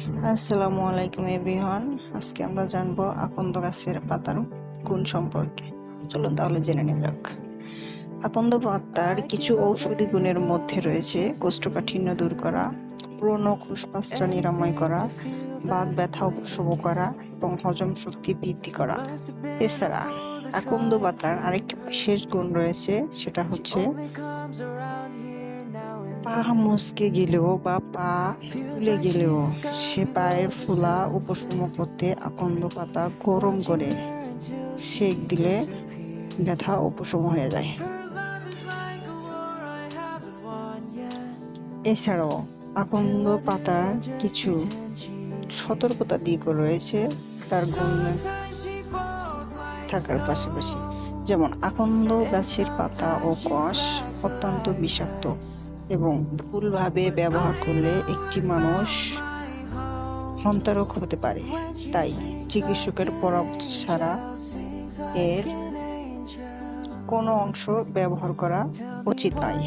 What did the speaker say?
আসসালামু আলাইকুম এভরিওয়ান। আজকে আমরা জানব আকন্দ গাছের পাতার গুণ সম্পর্কে। চলুন তাহলে জেনে নেওয়া যাক। আকন্দ পাতার কিছু ঔষধি গুণের মধ্যে রয়েছে কোষ্ঠকাঠিন্য দূর করা, পুরনো খুশপাসরা নিরাময় করা, বাত ব্যথা উপশম করা এবং হজম শক্তি বৃদ্ধি করা। এছাড়া আকন্দ পাতার আরেকটি বিশেষ গুণ রয়েছে, সেটা হচ্ছে পা মুসকে গেলেও বা পা ফুলে গেলেও সে পায়ের ফুলা উপশম করতে আকন্দ পাতা গরম করে। সেক দিলে ব্যথা উপশম হয়ে যায়। এছাড়াও আকন্দ পাতার কিছু সতর্কতা দিকও রয়েছে তার গুণ থাকার পাশাপাশি। যেমন আকন্দ গাছের পাতা ও কষ অত্যন্ত বিষাক্ত। এবং ভুলভাবে ব্যবহার করলে একটি মানুষ হন্তারক হতে পারে। তাই চিকিৎসকের পরামর্শ ছাড়া এর কোনো অংশ ব্যবহার করা উচিত নয়।